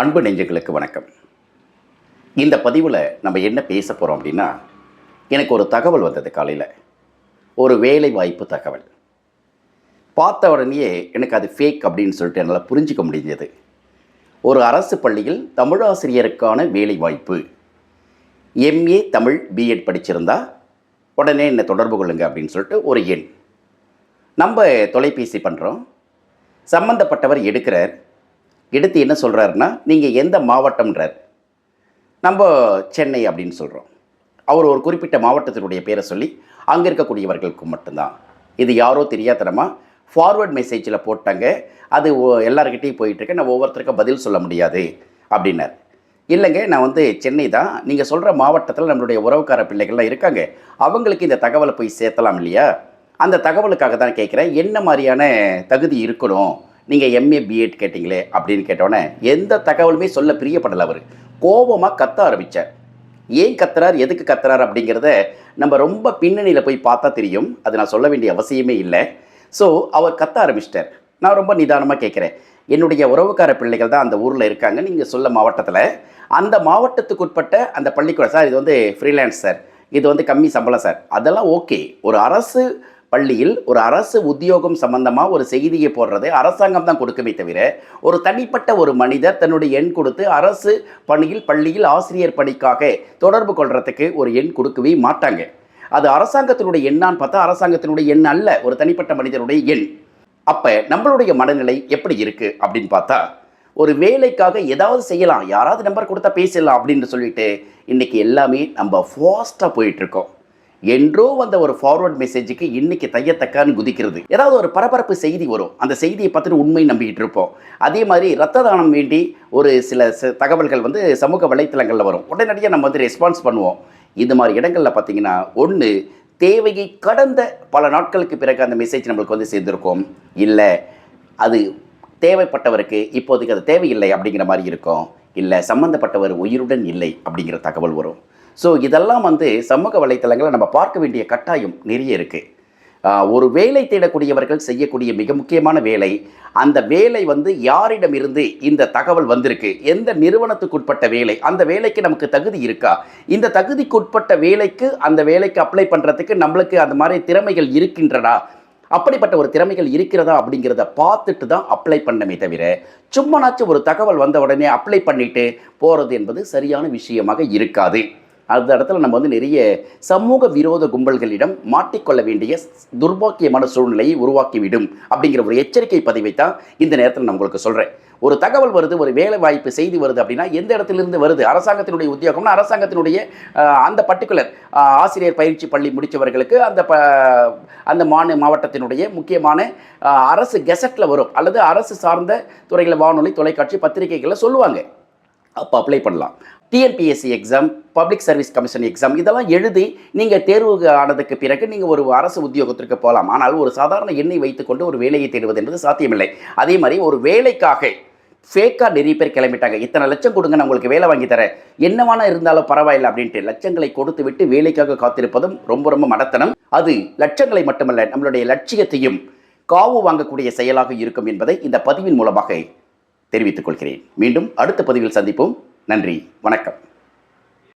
அன்பு நெஞ்சங்களுக்கு வணக்கம். இந்த பதிவில் நம்ம என்ன பேச போகிறோம் அப்படின்னா எனக்கு ஒரு தகவல் வந்தது காலையில். ஒரு வேலை வாய்ப்பு தகவல். பார்த்த உடனேயே எனக்கு அது ஃபேக் அப்படின்னு சொல்லிட்டு என்னால் புரிஞ்சிக்க முடிஞ்சது. ஒரு அரசு பள்ளியில் தமிழாசிரியருக்கான வேலை வாய்ப்பு எம்ஏ தமிழ் பிஎட் படிச்சிருந்தா உடனே என்னை தொடர்பு கொள்ளுங்க அப்படின்னு சொல்லிட்டு ஒரு எண். நம்ம தொலைபேசி பண்ணுறோம் சம்மந்தப்பட்டவர் எடுக்கிறார். எடுத்து என்ன சொல்கிறாருன்னா நீங்கள் எந்த மாவட்டம்ன்றார். நம்ம சென்னை அப்படின்னு சொல்கிறோம் அவர் ஒரு குறிப்பிட்ட மாவட்டத்தினுடைய பேரை சொல்லி அங்கே இருக்கக்கூடியவர்களுக்கு மட்டும்தான். இது யாரோ தெரியாதனமா ஃபார்வர்ட் மெசேஜில் போட்டாங்க. அது எல்லாருக்கிட்டையும் போயிட்டுருக்கு. நான் ஒவ்வொருத்தருக்கும் பதில் சொல்ல முடியாது அப்படின்னார். இல்லைங்க நான் வந்து சென்னை தான். நீங்கள் சொல்கிற மாவட்டத்தில் நம்மளுடைய உறவுக்கார பிள்ளைகள்லாம் இருக்காங்க. அவங்களுக்கு இந்த தகவலை போய் சேர்த்தலாம் இல்லையா? அந்த தகவலுக்காக தான் கேட்குறேன். என்ன மாதிரியான தகுதி இருக்கணும்? நீங்கள் எம்ஏ பிஎட் கேட்டிங்களே அப்படின்னு கேட்டோன்னே எந்த தகவலுமே சொல்ல பிரியப்படலை அவர். கோபமாக கத்த ஆரம்பித்தார் ஏன் கத்துறார்? எதுக்கு கத்துறார் அப்படிங்கிறத நம்ம ரொம்ப பின்னணியில் போய் பார்த்தா தெரியும். அது நான் சொல்ல வேண்டிய அவசியமே இல்லை. ஸோ அவர் கத்த ஆரம்பிச்சிட்டார். நான் ரொம்ப நிதானமாக கேட்குறேன் என்னுடைய உறவுக்கார பிள்ளைகள் தான் அந்த ஊரில் இருக்காங்க. நீங்கள் சொல்ல மாவட்டத்தில். அந்த மாவட்டத்துக்குட்பட்ட அந்த பள்ளிக்கூடம் சார் இது வந்து ஃப்ரீலான்ஸ் சார். இது வந்து கம்மி சம்பளம் சார். அதெல்லாம் ஓகே ஒரு அரசு பள்ளியில் ஒரு அரசு உத்தியோகம் சம்பந்தமாக ஒரு செய்தியை போடுறது அரசாங்கம் தான் கொடுக்குமே தவிர ஒரு தனிப்பட்ட ஒரு மனிதர் தன்னுடைய எண் கொடுத்து அரசு பணியில் பள்ளியில் ஆசிரியர் பணிக்காக தொடர்பு கொள்றதுக்கு ஒரு எண் கொடுக்கவே மாட்டாங்க. அது அரசாங்கத்தினுடைய எண்ணான்னு பார்த்தா அரசாங்கத்தினுடைய எண் அல்ல ஒரு தனிப்பட்ட மனிதனுடைய எண். அப்போ நம்மளுடைய மனநிலை எப்படி இருக்குது அப்படின்னு பார்த்தா ஒரு வேலைக்காக ஏதாவது செய்யலாம் யாராவது நம்பர் கொடுத்தா பேசிடலாம் அப்படின்னு சொல்லிட்டு இன்னைக்கு எல்லாமே நம்ம ஃபாஸ்ட்டாக போயிட்டுருக்கோம் என்றோ வந்த ஒரு ஃபார்வர்ட் மெசேஜுக்கு இன்னைக்கு தையத்தக்கான்னு குதிக்கிறது. ஏதாவது ஒரு பரபரப்பு செய்தி வரும். அந்த செய்தியை பார்த்துட்டு உண்மை நம்பிக்கிட்டு இருப்போம். அதே மாதிரி ரத்த தானம் வேண்டி ஒரு சில ச- தகவல்கள் வந்து சமூக வலைத்தளங்களில் வரும். உடனடியாக நம்ம வந்து ரெஸ்பான்ஸ் பண்ணுவோம். இது மாதிரி இடங்களில் பார்த்தீங்கன்னா ஒன்று தேவையை கடந்த பல நாட்களுக்கு பிறகு அந்த மெசேஜ் நம்மளுக்கு வந்து சேர்ந்துருக்கும். இல்லை அது தேவைப்பட்டவருக்கு இப்போதைக்கு அது தேவையில்லை அப்படிங்கிற மாதிரி இருக்கும். இல்லை சம்மந்தப்பட்டவர் உயிருடன் இல்லை அப்படிங்கிற தகவல் வரும். ஸோ இதெல்லாம் வந்து சமூக வலைத்தளங்களை நம்ம பார்க்க வேண்டிய கட்டாயம் நிறைய இருக்குது ஒரு வேலை தேடக்கூடியவர்கள் செய்யக்கூடிய மிக முக்கியமான வேலை அந்த வேலை வந்து யாரிடமிருந்து இந்த தகவல் வந்திருக்கு? எந்த நிறுவனத்துக்குட்பட்ட வேலை? அந்த வேலைக்கு நமக்கு தகுதி இருக்கா? இந்த தகுதிக்குட்பட்ட வேலைக்கு அந்த வேலைக்கு அப்ளை பண்ணுறதுக்கு நம்மளுக்கு அந்த மாதிரி திறமைகள் இருக்கின்றனா அப்படிப்பட்ட ஒரு திறமைகள் இருக்கிறதா அப்படிங்கிறத பார்த்துட்டு தான் அப்ளை பண்ணமே தவிர சும்மானாச்சும் ஒரு தகவல் வந்த உடனே அப்ளை பண்ணிட்டு போகிறது என்பது சரியான விஷயமாக இருக்காது. அந்த இடத்துல நம்ம வந்து நிறைய சமூக விரோத கும்பல்களிடம் மாட்டிக்கொள்ள வேண்டிய துர்பாக்கியமான சூழ்நிலையை உருவாக்கிவிடும் அப்படிங்கிற ஒரு எச்சரிக்கை பதிவை தான் இந்த நேரத்தில் நான் உங்களுக்கு சொல்கிறேன் ஒரு தகவல் வருது ஒரு வேலை வாய்ப்பு செய்தி வருது அப்படின்னா எந்த இடத்துலேருந்து வருது? அரசாங்கத்தினுடைய உத்தியோகம்னா அரசாங்கத்தினுடைய அந்த பர்டிகுலர் ஆசிரியர் பயிற்சி பள்ளி முடித்தவர்களுக்கு அந்த ப அந்த மாநில மாவட்டத்தினுடைய முக்கியமான அரசு கெசட்டில் வரும். அல்லது அரசு சார்ந்த துறைகளை வானொலி தொலைக்காட்சி பத்திரிகைகளில் சொல்லுவாங்க. அப்போ அப்ளை பண்ணலாம். TNPSC exam public service commission exam இதெல்லாம் எழுதி நீங்கள் தேர்வு ஆனதுக்கு பிறகு நீங்கள் ஒரு அரசு உத்தியோகத்திற்கு போகலாம். ஆனால் ஒரு சாதாரண எண்ணெய் வைத்துக்கொண்டு ஒரு வேலையை தேடுவது என்பது சாத்தியமில்லை. அதே மாதிரி ஒரு வேலைக்காக ஃபேக்காக நிறைய பேர் கிளம்பிட்டாங்க. இத்தனை லட்சம் கொடுங்க நான் உங்களுக்கு வேலை வாங்கி தரேன். என்னவான இருந்தாலும் பரவாயில்லை அப்படின்ட்டு லட்சங்களை கொடுத்து விட்டு வேலைக்காக காத்திருப்பதும் ரொம்ப ரொம்ப மடத்தனம். அது லட்சங்களை மட்டுமல்ல நம்மளுடைய லட்சியத்தையும் காவு வாங்கக்கூடிய செயலாக இருக்கும் என்பதை இந்த பதிவின் மூலமாக தெரிவித்துக் கொள்கிறேன். மீண்டும் அடுத்த பதிவில் சந்திப்போம். நன்றி. வணக்கம்.